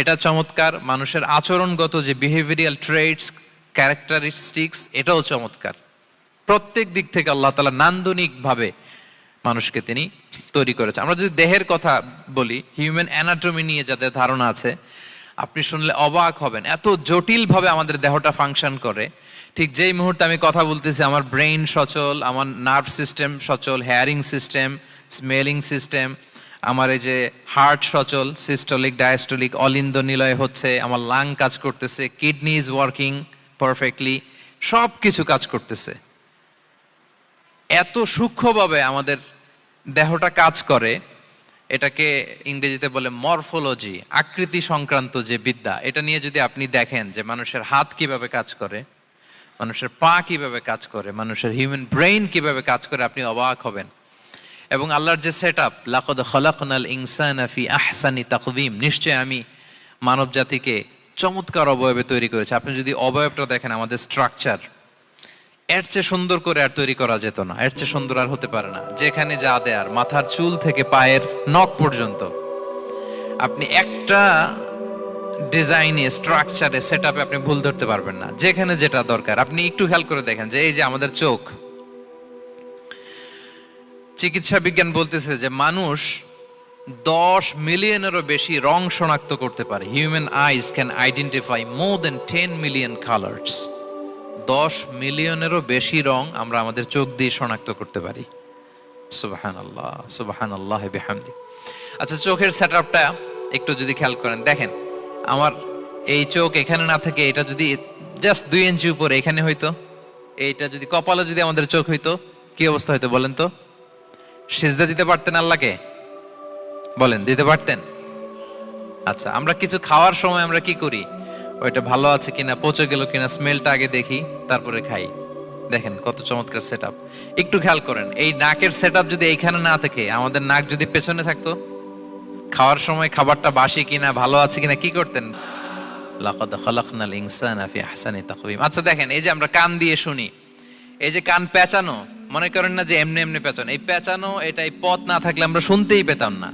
এটা চমৎকার। মানুষের আচরণগত যে বিহেভিয়ারিয়াল ট্রেডস ক্যারেক্টারিস্টিক্স এটাও চমৎকার। প্রত্যেক দিক থেকে আল্লাহ তালা নান্দনিকভাবে মানুষকে তিনি তৈরি করেছে। আমরা যদি দেহের কথা বলি হিউম্যান অ্যানাটমি নিয়ে যাদের ধারণা আছে, আপনি শুনলে অবাক হবেন, এত জটিলভাবে আমাদের দেহটা ফাংশন করে। ঠিক যেই মুহূর্তে আমি কথা বলতেছি, আমার ব্রেইন সচল, আমার নার্ভ সিস্টেম সচল হেয়ারিং সিস্টেম স্মেলিং সিস্টেম আমার এই যে হার্ট সচল সিস্টোলিক ডায়াস্টোলিক অলিন্দ নিলয় হচ্ছে, আমার লাং কাজ করতেছে কিডনি ইজ ওয়ার্কিং পারফেক্টলি সব কিছু কাজ করতেছে। এত সূক্ষ্মভাবে আমাদের দেহটা কাজ করে, এটাকে ইংরেজিতে বলে মরফোলজি, আকৃতি সংক্রান্ত যে বিদ্যা, এটা নিয়ে যদি আপনি দেখেন যে মানুষের হাত কীভাবে কাজ করে, মানুষের পা কীভাবে কাজ করে, মানুষের হিউম্যান ব্রেইন কীভাবে কাজ করে, আপনি অবাক হবেন। এবং আল্লাহর যে সেট আপ লাকদ খলাকনাল ইনসান ফি আহসানি তাকবিম নিশ্চয় আমি মানব জাতিকে চমৎকার অবয়বে তৈরি করেছি। আপনি যদি অবয়বটা দেখেন, আমাদের স্ট্রাকচার এর চেয়ে সুন্দর করে আর তৈরি করা যেত না। এর চেয়ে সুন্দর আর হতে পারে না। যেখানে যা দেয়ার, মাথার চুল থেকে পায়ের নখ পর্যন্ত। আপনি একটা ডিজাইনে স্ট্রাকচারে সেট আপনি ভুল ধরতে পারবেন না। যেখানে যেটা দরকার। আপনি একটু খেয়াল করে দেখেন যে, এই যে আমাদের চোখ চিকিৎসা বিজ্ঞান বলতেছে যে মানুষ দশ মিলিয়নেরও বেশি রং শনাক্ত করতে পারে। Human eyes can identify more than ten million colours দশ মিলিয়নেরও বেশি রং আমরা আমাদের চোখ দিয়ে শনাক্ত করতে পারি। সুবাহান আল্লাহ সুবাহান আল্লাহ বেহামদি। আচ্ছা চোখের সেট আপটা একটু যদি খেয়াল করেন। দেখেন, আমার এই চোখ এখানে না থাকে, এটা যদি জাস্ট দুই ইঞ্চি উপরে, এখানে হইতো। এইটা যদি কপালে যদি আমাদের চোখ হইতো, কি অবস্থা হইতো বলেন তো? সিজদা দিতে পারতেন আল্লাহকে? বলেন, দিতে পারতেন? আচ্ছা আমরা কিছু খাওয়ার সময় আমরা কি করি? ওইটা ভালো আছে কিনা, পচে গেল কিনা স্মেলটা আগে দেখি, তারপরে খাই। দেখেন, কত চমৎকার সেট একটু খেয়াল করেন, এই নাকের সেট যদি এইখানে না থাকে, আমাদের নাক যদি পেছনে থাকতো, খাওয়ার সময় খাবারটা বাসি কিনা, ভালো আছে কিনা, কি করতেন? আচ্ছা দেখেন, এই যে আমরা কান দিয়ে শুনি এই যে কান পেঁচানো, মনে করেন না যে এমনি এমনি পেঁচানো, এই পেঁচানো, এটা এই পথ না থাকলে আমরা শুনতেই পেতাম না।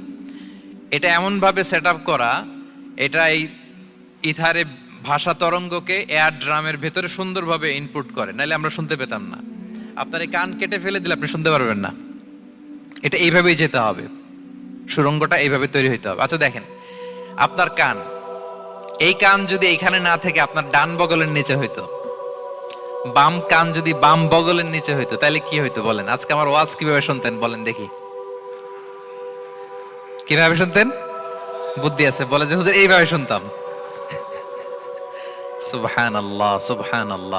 এটা এমন ভাবে সেট করা, এটা এই ইথারে ভাষা তরঙ্গকে এয়ার ড্রামের ভেতরে সুন্দরভাবে ইনপুট করে, নাহলে আমরা শুনতে পেতাম না। আপনার এই কান কেটে ফেলে দিলে আপনি শুনতে পারবেন না। এটা এইভাবেই যেতে হবে। সুরঙ্গটা এইভাবে তৈরি হইতে হবে। আচ্ছা দেখেন, আপনার কান, এই কান যদি এইখানে না থেকে আপনার ডান বগলের নিচে হইতো বাম কান যদি বাম বগলের নিচে হইতো, তাহলে কি হইতো বলেন? আজকে আমার ওয়াজ কীভাবে শুনতেন বলেন দেখি। কীভাবে শুনতেন? বুদ্ধি আছে, বলে যে, হুজুর, এইভাবে শুনতাম।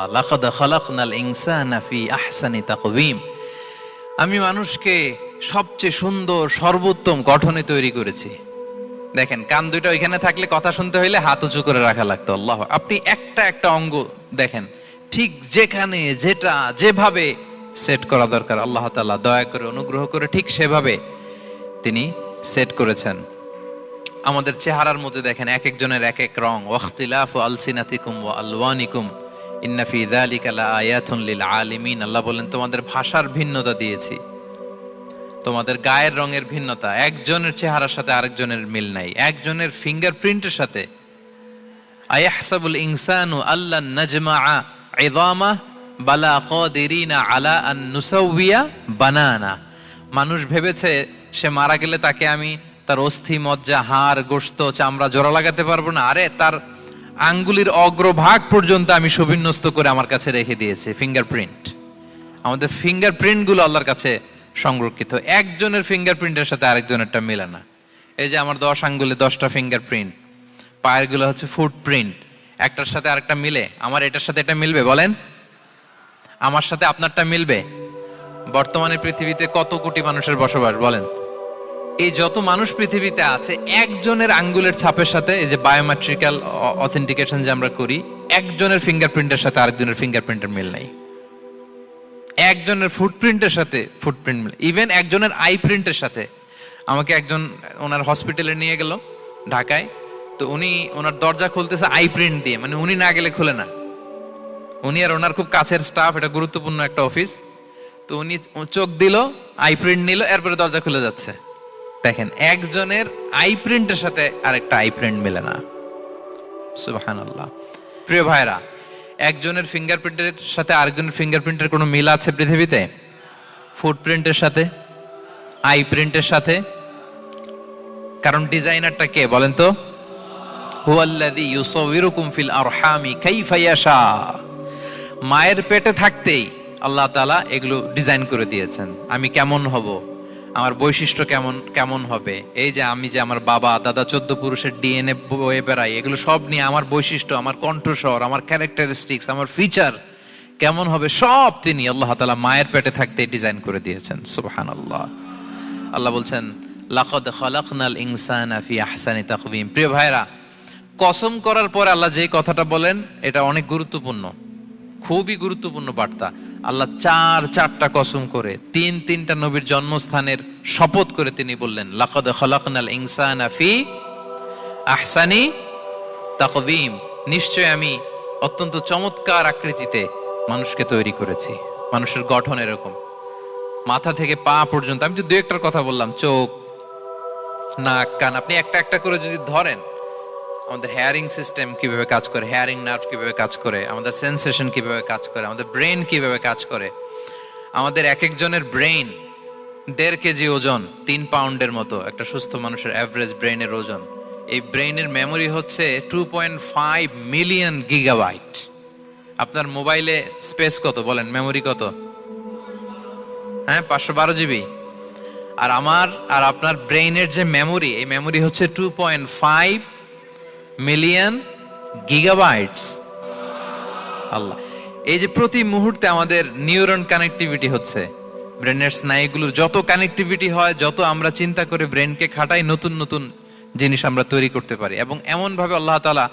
লাকাদ ইনসানা ফি আহসানি তাকওয়িম। আমি মানুষকে সবচেয়ে সুন্দর, সর্বোত্তম গঠনে তৈরি করেছি। দেখেন, কান দুইটা ওইখানে থাকলে কথা শুনতে হইলে হাত উঁচু করে রাখা লাগতো, আল্লাহ আপনি একটা একটা অঙ্গ দেখেন ঠিক যেখানে, যেটা, যেভাবে সেট করা দরকার, আল্লাহ তালা দয়া করে অনুগ্রহ করে ঠিক সেভাবে তিনি সেট করেছেন। আমাদের চেহারার মধ্যে দেখেন এক একজনের এক এক রং, ওয়াখতিলাফু আলসিনাতিকুম ওয়া আলওয়ানিকুম, ইন্না ফি যালিকা লাআয়াতুন লিল আলিমিন। আল্লাহ বলেন, তোমাদের ভাষার ভিন্নতা দিয়েছি। তোমাদের গায়ের রঙের ভিন্নতা। একজনের চেহারার সাথে আরেকজনের মিল নাই। একজনের ফিঙ্গারপ্রিন্টের সাথে, আয়াহসাবুল ইনসানু আল্লাহ নাজমাআ? ইযামা বালা কাদিরিনা আলা আন নুসাউবিয়া বানানা। মানুষ ভেবেছে, সে মারা গেলে তাকে আমি তার অস্থি, মজ্জা, হাড়, গোশত, চামড়া, জোড়া লাগাতে পারব না। আরে, তার আঙ্গুলির অগ্রভাগ পর্যন্ত আমি সুবিন্যস্ত করে আমার কাছে রেখে দিয়েছি ফিঙ্গারপ্রিন্ট আমাদের ফিঙ্গারপ্রিন্টগুলো আল্লাহর কাছে সংরক্ষিত। একজনের ফিঙ্গারপ্রিন্টের সাথে আরেকজনেরটা মেলে না। এই যে আমার দশ আঙ্গুলে দশটা ফিঙ্গারপ্রিন্ট পায়েরগুলো হচ্ছে ফুটপ্রিন্ট একটার সাথে আরেকটা মিলে, আমার এটার সাথে এটা মিলবে, বলেন? আমার সাথে আপনারটা মিলবে। বর্তমানে পৃথিবীতে কত কোটি মানুষের বসবাস, বলেন? এই যত মানুষ পৃথিবীতে আছে, একজনের আঙ্গুলের ছাপের সাথে, এই যে বায়োমেট্রিক্যাল অথেন্টিকেশন যে আমরা করি, একজনের ফিঙ্গারপ্রিন্টের সাথে আরেকজনের ফিঙ্গারপ্রিন্টের মিল নাই। একজনের ফুটপ্রিন্টের সাথে ফুটপ্রিন্ট মিল ইভেন একজনের আই প্রিন্টের সাথে। আমাকে একজন ওনার হসপিটালে নিয়ে গেল, ঢাকায়। তো উনি ওনার দরজা খুলতেছে আই প্রিন্ট দিয়ে মানে উনি না গেলে খুলে না। উনি আর ওনার খুব কাছের স্টাফ এটা গুরুত্বপূর্ণ একটা অফিস তো উনি চোখ দিল, আই প্রিন্ট নিল, এরপরে দরজা খুলে যাচ্ছে। দেখেন, একজনের আই প্রিন্টের সাথে আরেকটা আই প্রিন্ট মেলে না। সুবহানাল্লাহ। প্রিয় ভাইরা একজনের ফিঙ্গারপ্রিন্টের সাথে আরেকজনের ফিঙ্গারপ্রিন্টের কোনো মিল আছে পৃথিবীতে? ফুটপ্রিন্টের সাথে? আই প্রিন্টের সাথে? কারণ ডিজাইনারটা কে, বলেন তো? ইয়াশা। মায়ের পেটে থাকতেই আল্লাহ তালা এগুলো ডিজাইন করে দিয়েছেন। আমি কেমন হব? আমার বৈশিষ্ট্য কেমন কেমন হবে? এই যে আমি যে আমার বাবা, দাদা, চোদ্দ পুরুষের ডিএনএ বয়ে বেড়াই এগুলো সব নিয়ে আমার বৈশিষ্ট্য, আমার কণ্ঠস্বর, আমার ক্যারেক্টারিস্টিক্স আমার ফিচার কেমন হবে? সব তিনি আল্লাহ তালা মায়ের পেটে থাকতেই ডিজাইন করে দিয়েছেন। সুবহানাল্লাহ। আল্লাহ আল্লাহ বলছেন, লাকদ খালাকনাল ইনসান আফি আহসানি তাকবীম প্রিয় ভাইরা কসম করার পরে আল্লাহ যে কথাটা বলেন, এটা অনেক গুরুত্বপূর্ণ। খুবই গুরুত্বপূর্ণ বার্তা। আল্লাহ চার চারটা কসম করে, তিন তিনটা নবীর জন্মস্থানের শপথ করে তিনি বললেন ইনসানা ফি আহসানি তাকবীম নিশ্চয় আমি অত্যন্ত চমৎকার আকৃতিতে মানুষকে তৈরি করেছি। মানুষের গঠন এরকম। মাথা থেকে পা পর্যন্ত, আমি তো দু একটার কথা বললাম, চোখ, নাক, কান, আপনি একটা একটা করে যদি ধরেন আমাদের হেয়ারিং সিস্টেম কীভাবে কাজ করে হেয়ারিং নার্ভ কীভাবে কাজ করে, আমাদের সেন্সেশন কীভাবে কাজ করে, আমাদের ব্রেন কীভাবে কাজ করে। আমাদের এক একজনের ব্রেন দেড় কেজি ওজন, তিন পাউন্ডের মতো, একটা সুস্থ মানুষের অ্যাভারেজ ব্রেনের ওজন। এই ব্রেনের মেমোরি হচ্ছে two point five million gigabyte আপনার মোবাইলে স্পেস কত, বলেন মেমোরি কত? হ্যাঁ পাঁচশো বারো জিবি আর আমার আর আপনার ব্রেইনের যে মেমোরি এই মেমোরি হচ্ছে two point five million gigabytes আল্লাহ। এই যে প্রতি মুহূর্তে আমাদের নিউরন কানেক্টিভিটি হচ্ছে ব্রেনের স্নায়ুগুলোর যত কানেক্টিভিটি হয়, যত আমরা চিন্তা করে ব্রেনকে খাটাই, নতুন নতুন জিনিস আমরা তৈরি করতে পারি। এবং এমন ভাবে আল্লাহ তালা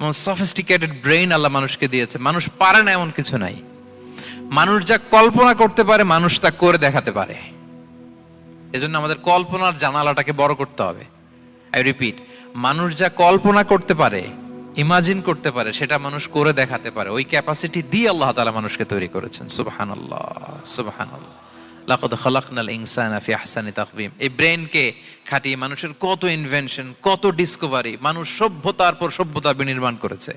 এমন সফিস্টিকেটেড ব্রেইন আল্লাহ মানুষকে দিয়েছে। মানুষ পারে না এমন কিছু নাই। মানুষ যা কল্পনা করতে পারে, মানুষ তা করে দেখাতে পারে। এজন্য আমাদের কল্পনার জানালাটাকে বড় করতে হবে। আই রিপিট মানুষ যা কল্পনা করতে পারে ইমাজিন করতে পারে, সেটা মানুষ করে দেখাতে পারে। ওই ক্যাপাসিটি দিয়ে আল্লাহ তালা মানুষকে তৈরি করেছেন। খালাকনাল ইনসানা ফি আহসানি এই খাটিয়ে মানুষের কত ইনভেনশন কত ডিসকভারি মানুষ সভ্যতার পর সভ্যতা করেছে।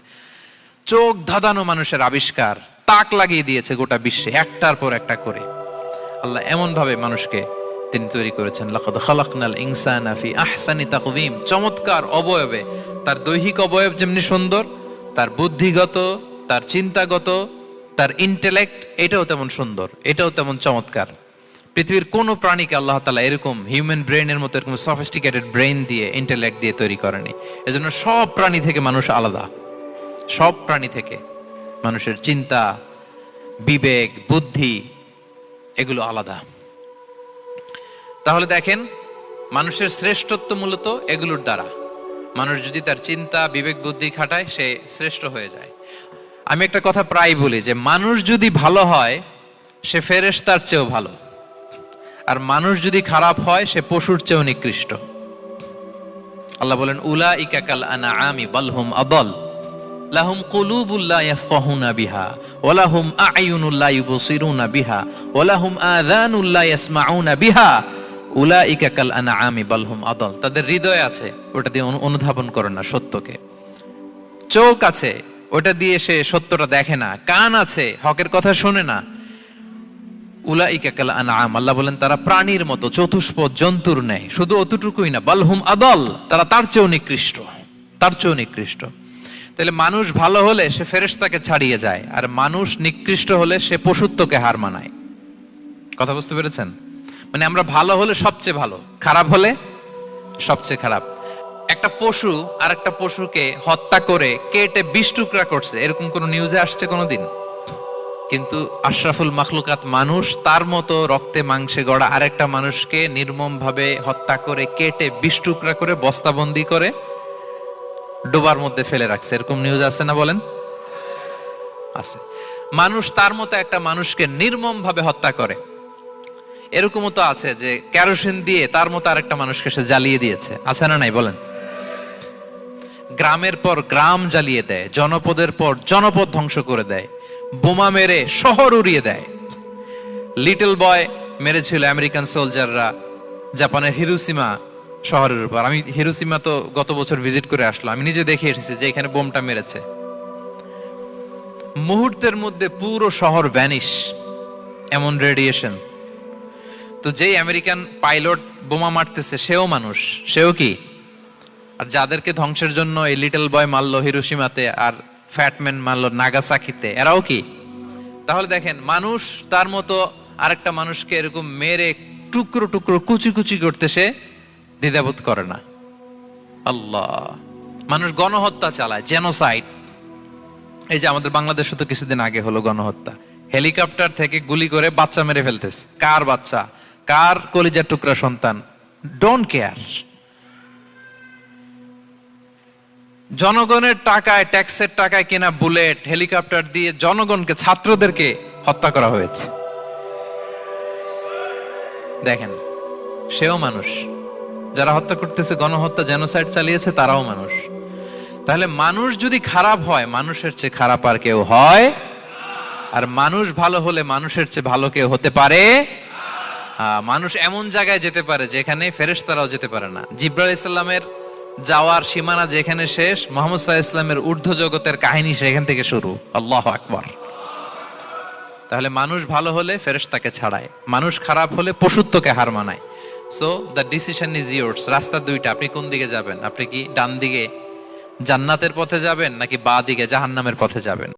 চোখ ধাঁধানো মানুষের আবিষ্কার, তাক লাগিয়ে দিয়েছে গোটা বিশ্বে, একটার পর একটা করে। আল্লাহ এমন ভাবে মানুষকে তিনি তৈরি করেছেন, লাকাদ খালাকনাল ইনসানা ফি আহসানি তাকওয়িম। চমৎকার অবয়বে। তার দৈহিক অবয়ব যেমনি সুন্দর, তার বুদ্ধিগত, তার চিন্তাগত, তার ইন্টেলেক্ট, এটাও তেমন সুন্দর, এটাও তেমন চমৎকার। পৃথিবীর কোনো প্রাণীকে আল্লাহ তালা এরকম হিউম্যান ব্রেনের মতো এরকম সফিস্টিকেটেড ব্রেন দিয়ে ইন্টেলেক্ট দিয়ে তৈরি করেনি। এজন্য সব প্রাণী থেকে মানুষ আলাদা। সব প্রাণী থেকে মানুষের চিন্তা, বিবেক, বুদ্ধি, এগুলো আলাদা। তাহলে দেখেন, মানুষের শ্রেষ্ঠত্ব মূলত এগুলোর দ্বারা। মানুষ যদি তার চিন্তা, বিবেক, বুদ্ধি খাটায়, সে শ্রেষ্ঠ হয়ে যায়। আমি একটা কথা প্রায় বলি যে, মানুষ যদি ভালো হয়, সে ফেরেশতার চেয়েও ভালো। আর মানুষ যদি খারাপ হয়, সে পশুর চেয়েও নিকৃষ্ট। আল্লাহ বলেন উলা ইকাকাল আনা আমি বালহুম আদল। লাহুম কুলুবুল্লা ইয়াফকাহুনা বিহা ওয়ালাহুম আ'য়ুনুল্লা ইউবসিরুনা বিহা ওয়ালাহুম আযানুল্লা ইয়াসমাউনা বিহা। উলাইকা কাল আনআমি বালহুম আদল। তাদের হৃদয় আছে, ওটা দিয়ে অনুধাবন করে না সত্যকে। চোখ আছে, ওটা দিয়ে সে সত্যটা দেখে না। কান আছে, হকের কথা শোনে না। উলাইকা কাল আনআম, আল্লাহ বলেন, তারা প্রাণীর মতো চতুষ্প জন্তুর নেয় শুধু অতটুকুই না, বালহুম আদল, তারা তার চেয়েও নিকৃষ্ট। তার চেয়েও নিকৃষ্ট। তাহলে মানুষ ভালো হলে সে ফেরেশতাকে ছাড়িয়ে যায়, আর মানুষ নিকৃষ্ট হলে সে পশুত্বকে হার মানায়। কথা বুঝতে পেরেছেন? মানে আমরা ভালো হলে সবচেয়ে ভালো, খারাপ হলে সবচেয়ে খারাপ। একটা পশু আর একটা পশুকে হত্যা করে কেটে বিষ টুকরা করছে, এরকম কোন নিউজে আসছে কোনোদিন? কিন্তু আশরাফুল মাখলুকাত মানুষ তার মতো রক্তে মাংসে গড়া আরেকটা মানুষকে নির্মম ভাবে হত্যা করে কেটে বিষ টুকরা করে বস্তাবন্দি করে ডোবার মধ্যে ফেলে রাখছে, এরকম নিউজ আছে না বলেন? আছে। মানুষ তার মতো একটা মানুষকে নির্মম ভাবে হত্যা করে। এরকমও তো আছে যে কেরোসিন দিয়ে তার মতো আরেকটা মানুষকে সে জ্বালিয়ে দিয়েছে। আছে না নাই? বলেন। গ্রামের পর গ্রাম জ্বালিয়ে দেয়, জনপদের পর জনপদ ধ্বংস করে দেয়, বোমা মেরে শহর উড়িয়ে দেয়। লিটল বয় মেরেছিল আমেরিকান সোলজাররা জাপানের হিরুসীমা শহরের উপর। আমি হিরোসীমা তো গত বছর ভিজিট করে আসলাম। আমি নিজে দেখে এসেছি যে এখানে বোমটা মেরেছে। মুহূর্তের মধ্যে পুরো শহর ভ্যানিশ এমন রেডিয়েশন তো যেই আমেরিকান পাইলট বোমা মারতেছে, সেও মানুষ। সেও কি? আর যাদেরকে ধ্বংসের জন্য এই লিটল বয় মারলো হিরোসীমাতে আর ফ্যাটম্যান মারলো নাগাসাকিতে, এরাও কি? তাহলে দেখেন, মানুষ তার মতো আরেকটা মানুষকে এরকম মেরে টুকরো টুকরো কুচি কুচি করতে সে দ্বিধাবোধ করে না। আল্লাহ, মানুষ গণহত্যা চালায় জেনোসাইড এই যে আমাদের বাংলাদেশে তো কিছুদিন আগে হলো গণহত্যা। হেলিকপ্টার থেকে গুলি করে বাচ্চা মেরে ফেলতেছে। কার বাচ্চা? কার কলিজার টুকরা সন্তান? ডোন্ট কেয়ার জনগণের টাকায়, ট্যাক্সের টাকায় কেনা বুলেট, হেলিকপ্টার দিয়ে জনগণকে, ছাত্রদেরকে হত্যা করা হয়েছে। দেখেন, সেও মানুষ। যারা হত্যা করতেছে, গণহত্যা জেনোসাইড চালিয়েছে, তারাও মানুষ। তাহলে মানুষ যদি খারাপ হয়, মানুষের চেয়ে খারাপ আর কেউ হয়? আর মানুষ ভালো হলে মানুষের চেয়ে ভালো কেউ হতে পারে? মানুষ এমন জায়গায় যেতে পারে যেখানে ফেরেশতারাও যেতে পারে না। জিব্রাইল ইসলামের যাওয়ার সীমানা যেখানে শেষ, মোহাম্মদ সাল্লাহ ইসলামের ঊর্ধ্ব জগতের কাহিনী সেখান থেকে শুরু। আল্লাহ আকবর। তাহলে মানুষ ভালো হলে ফেরেশতাকে ছাড়ায়, মানুষ খারাপ হলে পশুত্বকে হার মানায়। So the decision is yours রাস্তা দুইটা, আপনি কোন দিকে যাবেন? আপনি কি ডান দিকে জান্নাতের পথে যাবেন নাকি বা দিকে জাহান্নামের পথে যাবেন?